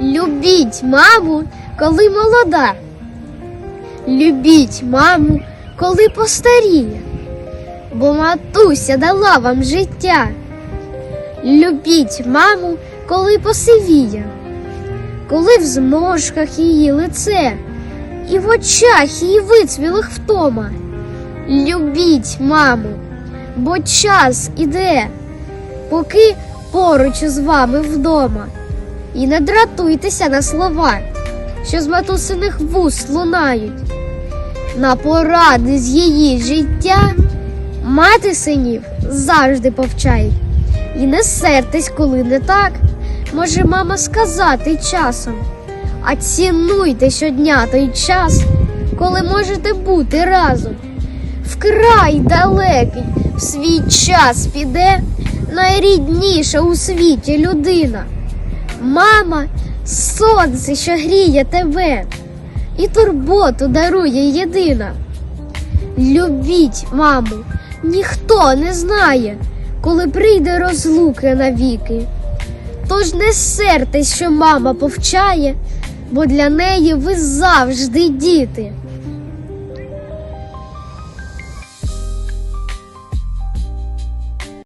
Любіть маму, коли молода. Любіть маму, коли постаріє, бо матуся дала вам життя. Любіть маму, коли посивіє, коли в зморшках її лице, і в очах її вицвілих втома. Любіть маму, бо час іде, поки поруч з вами вдома. І не дратуйтеся на слова, що з матусиних вуст лунають. На поради з її життя мати синів завжди повчають. І не сертесь, коли не так, може мама сказати часом. А цінуйте щодня той час, коли можете бути разом. Вкрай далекий в свій час піде найрідніша у світі людина. Мама сонце, що гріє тебе, і турботу дарує єдина. Любіть, маму, ніхто не знає, коли прийде розлука навіки. Тож не сертесь, що мама повчає, бо для неї ви завжди діти.